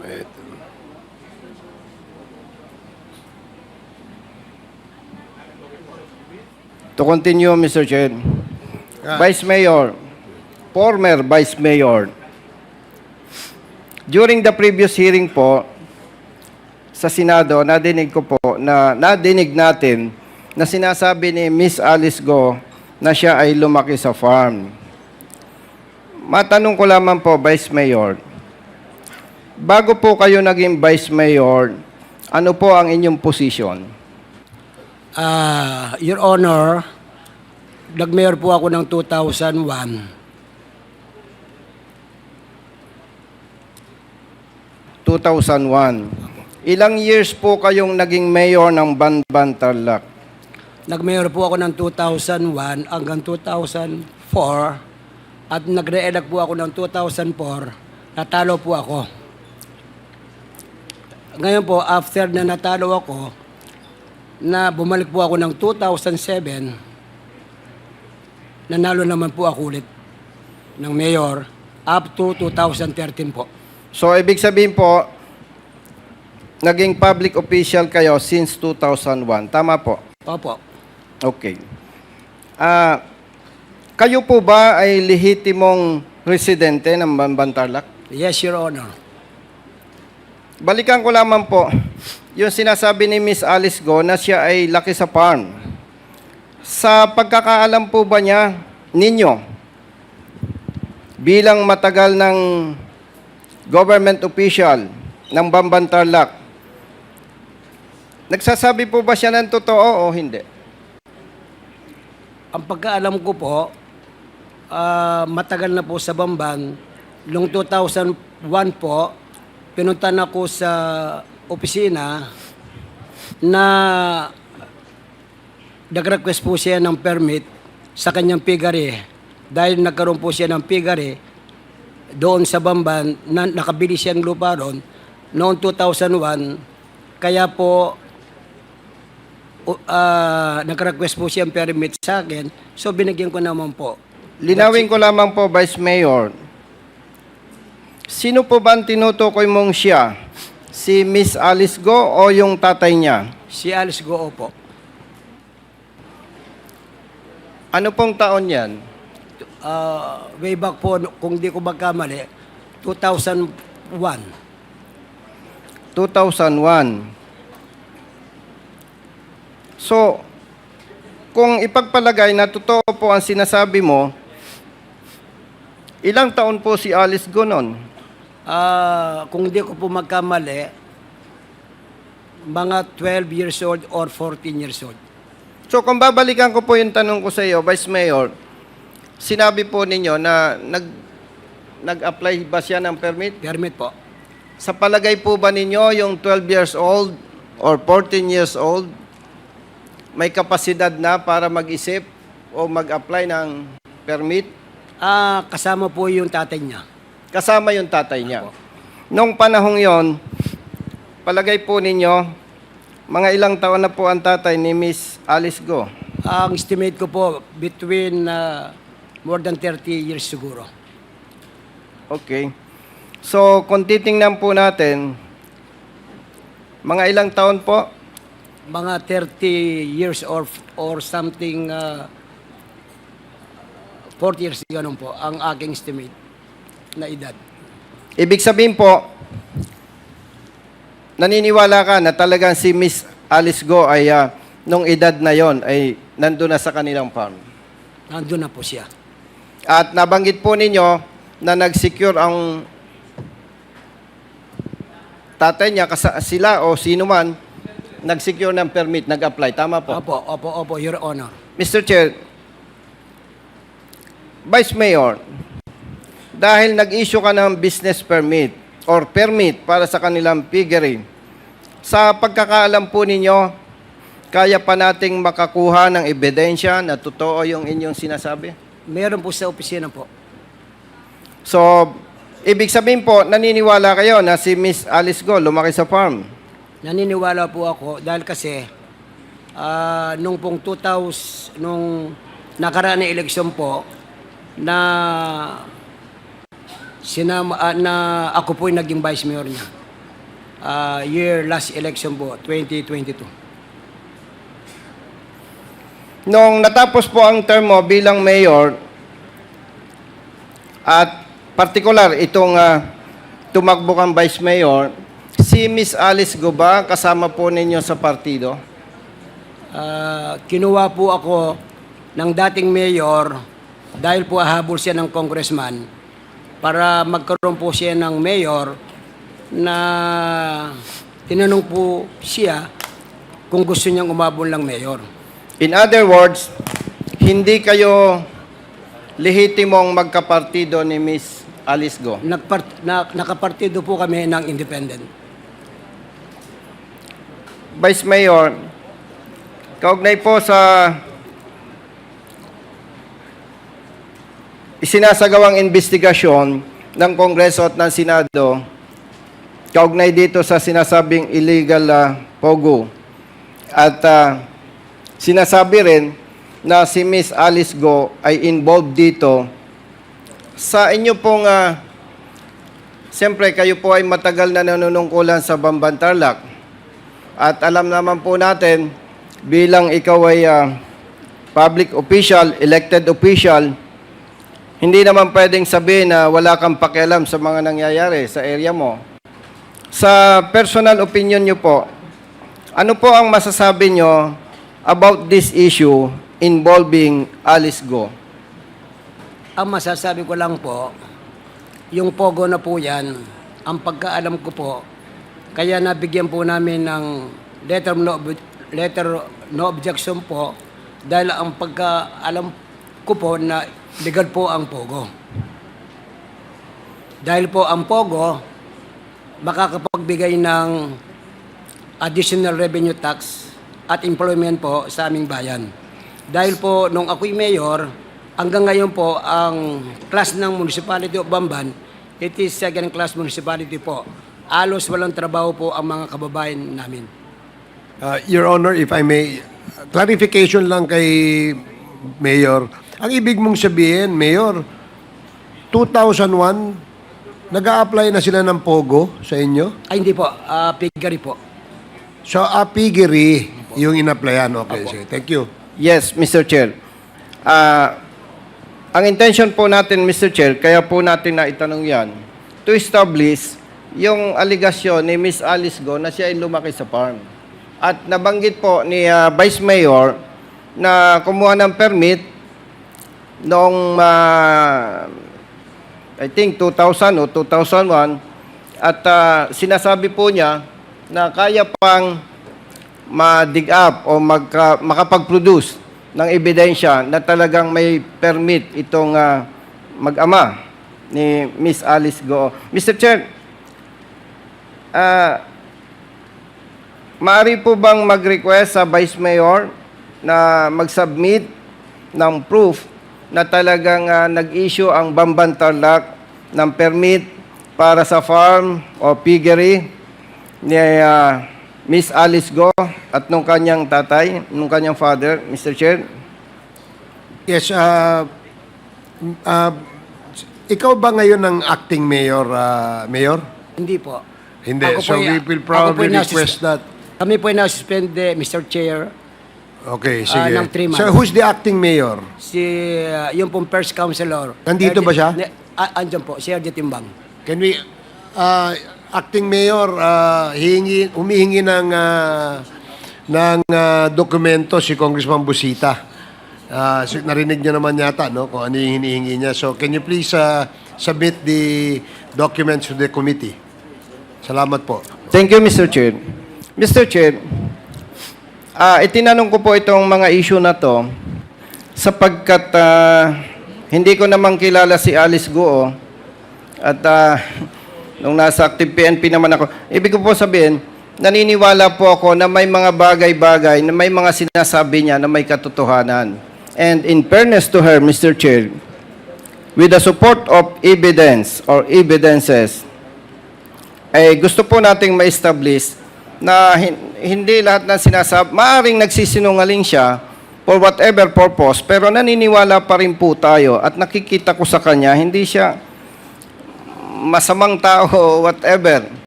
Wait. To continue, Mr. Chair. Vice Mayor, former Vice Mayor, during the previous hearing po sa Senado, nadinig ko po na nadinig natin na sinasabi ni Miss Alice Go na siya ay lumaki sa farm. Matanong ko lamang po, Vice Mayor, bago po kayo naging Vice Mayor, ano po ang inyong position? Ah, Your Honor, nag-mayor po ako ng 2001. 2001. Ilang years po kayong naging mayor ng Banban Tarlac? Nag-mayor po ako ng 2001 hanggang 2004 at nagre-elect po ako ng 2004. Natalo po ako. Ngayon po, after na natalo ako, na bumalik po ako ng 2007, nanalo naman po ako ulit ng mayor up to 2013 po. So, ibig sabihin po, naging public official kayo since 2001. Tama po? Opo. Okay. Ah, kayo po ba ay lehitimong residente ng Banban Tarlac? Yes, Your Honor. Balikan ko lamang po, yung sinasabi ni Miss Alice Go na siya ay laki sa farm. Sa pagkakaalam po ba niya, ninyo, bilang matagal ng government official ng Bamban Tarlac, nagsasabi po ba siya ng totoo o hindi? Ang pagkaalam ko po, ah, matagal na po sa Bamban. Noong 2001 po, pinunta na ako sa opisina na nag-request po siya ng permit sa kanyang piggery. Dahil nagkaroon po siya ng piggery doon sa Bamban, na nakabili siya ng lupa doon noong 2001. Kaya po, ah, nag-request po siya ng permit sa akin. So, binigyan ko naman po. Linawin ko lamang po, Vice Mayor. Sino po ba ang tinutukoy mong siya? Si Miss Alice Go o yung tatay niya? Si Alice Goo po. Ano pong taon yan? Ah, way back po, kung di ko magkamali, 2001. 2001. So, kung ipagpalagay na totoo po ang sinasabi mo, ilang taon po si Alice Go Ah, kung di ko po magkamali, mga 12 years old or 14 years old. So, kung babalikan ko po yung tanong ko sa iyo, Vice Mayor, sinabi po ninyo na nag, nag-apply ba siya ng permit? Permit po. Sa palagay po ba ninyo, yung 12 years old or 14 years old, may kapasidad na para mag-isip o mag-apply ng permit? Ah, kasama po yung tatay niya. Kasama yung tatay niya. Nung panahong yon, palagay po ninyo, mga ilang taon na po ang tatay ni Miss Alice Go. Ang estimate ko po, between ah, more than 30 years siguro. Okay. So, kung titingnan po natin, mga ilang taon po, Mga 30 years or or something, ah, 40 years, ganun po, ang aking estimate na edad. ibig sabihin po, naniniwala ka na talagang si Miss Alice Go ay ah, nung edad na yon ay nandun na sa kanilang farm. Nandun na po siya. At nabanggit po ninyo na nag-secure ang tatay niya, sila o sino man, nag-secure ng permit, nag-apply. Tama po? Opo, opo, opo, Your Honor. Mr. Chair, Vice Mayor, dahil nag-issue ka ng business permit or permit para sa kanilang piggery, sa pagkakaalam po ninyo, kaya pa nating makakuha ng ebidensya na totoo yung inyong sinasabi? Meron po sa opisina po. So, ibig sabihin po, naniniwala kayo na si Miss Alice Go lumaki sa farm. Naniniwala po ako dahil kasi ah, nung pong 2000, nung nakaraan na eleksyon po, na sinama, ah, na ako po yung naging vice mayor niya. ah, year last election po, 2022. Nung natapos po ang term mo bilang mayor, at partikular itong ah, tumakbo kang vice mayor, si Miss Alice Goba kasama po ninyo sa partido? Ah, kinuha po ako ng dating mayor dahil po habol siya ng congressman para magkaroon po siya ng mayor na tinanong po siya kung gusto niyang umabol ng mayor. In other words, hindi kayo lehitimong magkapartido ni Miss Alice Go. Nagpart, na, nakapartido po kami ng independent. Vice Mayor, kaugnay po sa isinasagawang investigasyon ng Kongreso at ng Senado, kaugnay dito sa sinasabing illegal ah, POGO. At ah, sinasabi rin na si Miss Alice Go ay involved dito sa inyo pong ah, Siyempre, kayo po ay matagal na nanunungkulan sa Bamban Tarlac. At alam naman po natin, bilang ikaw ay ah, public official, elected official, hindi naman pwedeng sabihin na wala kang pakialam sa mga nangyayari sa area mo. Sa personal opinion nyo po, ano po ang masasabi nyo about this issue involving Alice Go? Ang masasabi ko lang po, yung pogo na po yan, ang pagkaalam ko po, kaya nabigyan po namin ng letter no, letter no objection po dahil ang pagkaalam ko po na legal po ang pogo. Dahil po ang pogo makakapagbigay ng additional revenue tax at employment po sa aming bayan. Dahil po nung ako'y mayor, hanggang ngayon po ang class ng Municipality of Bamban, it is second class municipality po. Alos walang trabaho po ang mga kababayan namin. Uh, Your Honor, if I may, clarification lang kay Mayor. Ang ibig mong sabihin, Mayor, 2001, nag apply na sila ng POGO sa inyo? Ay hindi po, ah, piggery po. So, apigiri yung in-applyan. Okay, sige. Thank you. Yes, Mr. Chair. Ah, ang intention po natin, Mr. Chair, kaya po natin na itanong yan, to establish yung aligasyon ni Miss Alice Go na siya ay lumaki sa farm. At nabanggit po ni ah, Vice Mayor na kumuha ng permit noong ah, I think 2000 o 2001 at ah, sinasabi po niya na kaya pang ma-dig up o magka, makapag-produce ng ebidensya na talagang may permit itong ah, mag-ama ni Miss Alice Go. Mr. Chair, ah, maaari po bang mag-request sa Vice Mayor na mag-submit ng proof na talagang ah, nag-issue ang Bamban Tarlac ng permit para sa farm o piggery ni ah, Miss Alice Go at nung kanyang tatay, nung kanyang father, Mr. Chair? Yes, uh, uh, ikaw ba ngayon ang acting mayor, uh, Mayor? Hindi po. Hindi. Ako so po'y- we will probably request that. Kami po ay nasuspend, eh, Mr. Chair, Okay, Ah, sige. ng three so months. who's the acting mayor? si ah, yung pong first councilor. Nandito ba siya? Ne, ah, andyan po, si RJ Timbang. Can we, uh, acting mayor, uh, hihingi, humihingi ng, uh, ng uh, dokumento si Congressman Busita. Uh, so, narinig niyo naman yata no, kung ano yung hinihingi niya. So can you please uh, submit the documents to the committee? Salamat po. Thank you, Mr. Chair. Mr. Chair, ah itinanong ko po itong mga issue na to sapagkat ah, hindi ko namang kilala si Alice Goo at ah, nung nasa active PNP naman ako, ibig ko po sabihin, naniniwala po ako na may mga bagay-bagay, na may mga sinasabi niya na may katotohanan. And in fairness to her, Mr. Chair, with the support of evidence or evidences, ay gusto po nating ma-establish na hin- hindi lahat ng sinasabi, maaring nagsisinungaling siya for whatever purpose, pero naniniwala pa rin po tayo at nakikita ko sa kanya, hindi siya masamang tao whatever.